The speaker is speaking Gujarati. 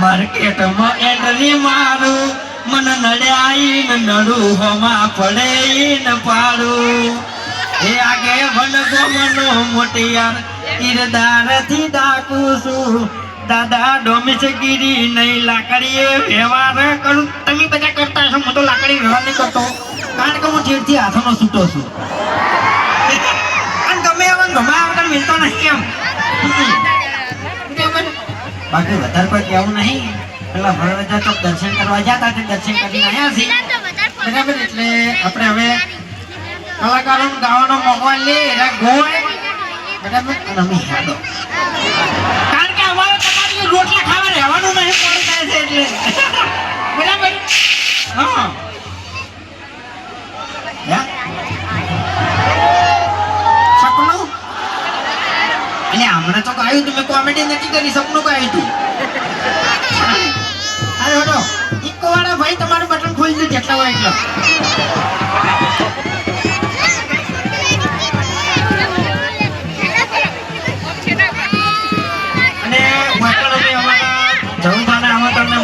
માર્કેટમાં એન્ટ્રી મારું. મન નડ્યાઈ ન નડું હોમાં પડે ન પાડું. એ આગે ભન ગોમનો મોટિયાર ઈરદારથી ડાકું છું. દાદા ડોમિસ ગીરી નહીં લાકડીએ વ્યવહાર કરું. તમે બધા કરતા હશો, હું તો લાકડી વ્યવહાર નહીં કરતો. કારણ કે હું ચીડથી હાથનો છૂટો છું. અને ગમે એવા ગમે એવા તને મિલતો નહીં એમ? બાકી વધારે કોઈ કહેવું નહીં. પેલા ભરવાજા તો દર્શન કરવા જતા તે દર્શન કરીને આવ્યા છીએ. બરાબર એટલે આપણે હવે કલાકારોને ગાવાનો મોકો લે એના ગોળ બરાબર અને અમે હેડો. કારણ કે અમારે તમારી રોટલા ખાવા રહેવાનું નહીં પડે છે એટલે. બરાબર? હે? એટલે હમણાં તો કહ્યું તું મેં કોમેડી નથી કરી સપનું કહ્યું તું. અરે ઓટો ઇકો વાળા ભાઈ તમારું બટન ખોલી દીધું જેટલા હોય એટલો. અને હોટલો બી જવું અમે તમને